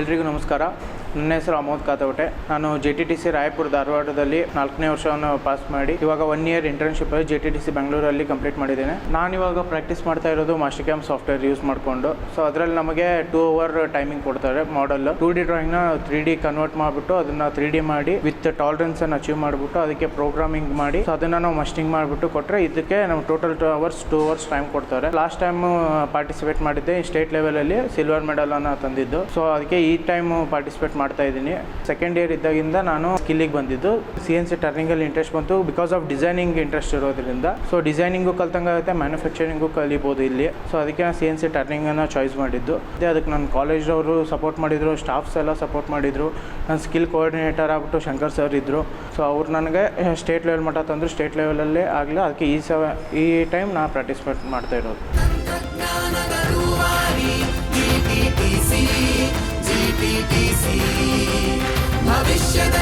ಎಲ್ರಿಗೂ ನಮಸ್ಕಾರ. ನನ್ನ ಹೆಸರು ಅಮೋದ್ ಕಾತವಟೆ ನಾನು J T T C Rayapur ಧಾರವಾಡದಲ್ಲಿ ನಾಲ್ಕನೇ ವರ್ಷವನ್ನು ಪಾಸ್ ಮಾಡಿ ಇವಾಗ one year internship J T T C ಬೆಂಗಳೂರಲ್ಲಿ ಕಂಪ್ಲೀಟ್ ಮಾಡಿದ್ದೇನೆ. ನಾನು ಇವಾಗ ಪ್ರಾಕ್ಟೀಸ್ ಮಾಡ್ತಾ ಇರೋದು ಮಾಸ್ಟರ್ ಕ್ಯಾಮ್ ಸಾಫ್ಟ್ವೇರ್ ಯೂಸ್ ಮಾಡಿಕೊಂಡು. ಸೊ ಅದರಲ್ಲಿ ನಮಗೆ ಟೂ ಅವರ್ ಟೈಮಿಂಗ್ ಕೊಡ್ತಾರೆ ಮಾಡಲ್ ಟೂ ಡಿ ಡ್ರಾಯಿಂಗ್ನ ತ್ರೀ ಡಿ ಕನ್ವರ್ಟ್ ಮಾಡಿಬಿಟ್ಟು ಅದನ್ನ ತ್ರೀ ಡಿ ಮಾಡಿ ವಿತ್ ಟಾಲರೆನ್ಸ್ ಅನ್ನು ಅಚೀವ್ ಮಾಡಿಬಿಟ್ಟು ಅದಕ್ಕೆ ಪ್ರೋಗ್ರಾಮಿಂಗ್ ಮಾಡಿ. ಸೊ ಅದನ್ನು ನಾವು ಮಸ್ಟಿಂಗ್ ಮಾಡಿಬಿಟ್ಟು ಕೊಟ್ಟರೆ ಇದಕ್ಕೆ ನಾವು total two hours two hours time ಕೊಡ್ತಾರೆ. ಲಾಸ್ಟ್ ಟೈಮ್ ಪಾರ್ಟಿಸಿಪೇಟ್ ಮಾಡಿದ್ದೆ ಸ್ಟೇಟ್ ಲೆವೆಲಲ್ಲಿ ಸಿಲ್ವರ್ ಮೆಡಲ್ ಅನ್ನು ತಂದಿದ್ದು. ಸೊ ಅದಕ್ಕೆ ಈ ಟೈಮ್ ಪಾರ್ಟಿಸಿಪೇಟ್ ಮಾಡ್ತಾ ಇದ್ದೀನಿ. ಸೆಕೆಂಡ್ ಇಯರ್ ಇದ್ದಾಗಿಂದ ನಾನು ಸ್ಕಿಲ್ಲಿಗೆ ಬಂದಿದ್ದು. ಸಿ ಎನ್ ಸಿ ಟರ್ನಿಂಗಲ್ಲಿ ಇಂಟ್ರೆಸ್ಟ್ ಬಂತು. ಬಿಕಾಸ್ ಆಫ್ ಡಿಸೈನಿಂಗ್ ಇಂಟ್ರೆಸ್ಟ್ ಇರೋದ್ರಿಂದ. ಸೊ ಡಿಸೈನಿಂಗು ಕಲ್ತಂಗಾಗುತ್ತೆ ಮ್ಯಾನುಫ್ಯಾಕ್ಚರಿಂಗು ಕಲಿಬೋದು ಇಲ್ಲಿ. ಸೊ ಅದಕ್ಕೆ ನಾನು ಸಿ ಎನ್ ಸಿ ಟರ್ನಿಂಗನ್ನು ಚಾಯ್ಸ್ ಮಾಡಿದ್ದು. ಅದೇ ಅದಕ್ಕೆ ನನ್ನ ಕಾಲೇಜವರು ಸಪೋರ್ಟ್ ಮಾಡಿದರು ಸ್ಟಾಫ್ಸ್ ಎಲ್ಲ ಸಪೋರ್ಟ್ ಮಾಡಿದರು. ನನ್ನ ಸ್ಕಿಲ್ ಕೋಆರ್ಡಿನೇಟರ್ ಆಗ್ಬಿಟ್ಟು ಶಂಕರ್ ಸರ್ ಇದ್ದರು ಸೊ ಅವ್ರು ನನಗೆ ಸ್ಟೇಟ್ ಲೆವೆಲ್ ಮಟ್ಟ ತಂದರು. ಸ್ಟೇಟ್ ಲೆವೆಲಲ್ಲೇ ಆಗಲಿ, ಅದಕ್ಕೆ ಈ ಸವ, ಈ ಟೈಮ್ ನಾನು ಪಾರ್ಟಿಸಿಪೇಟ್ ಮಾಡ್ತಾ ಇರೋದು. GTTC. ಭವಿಷ್ಯದ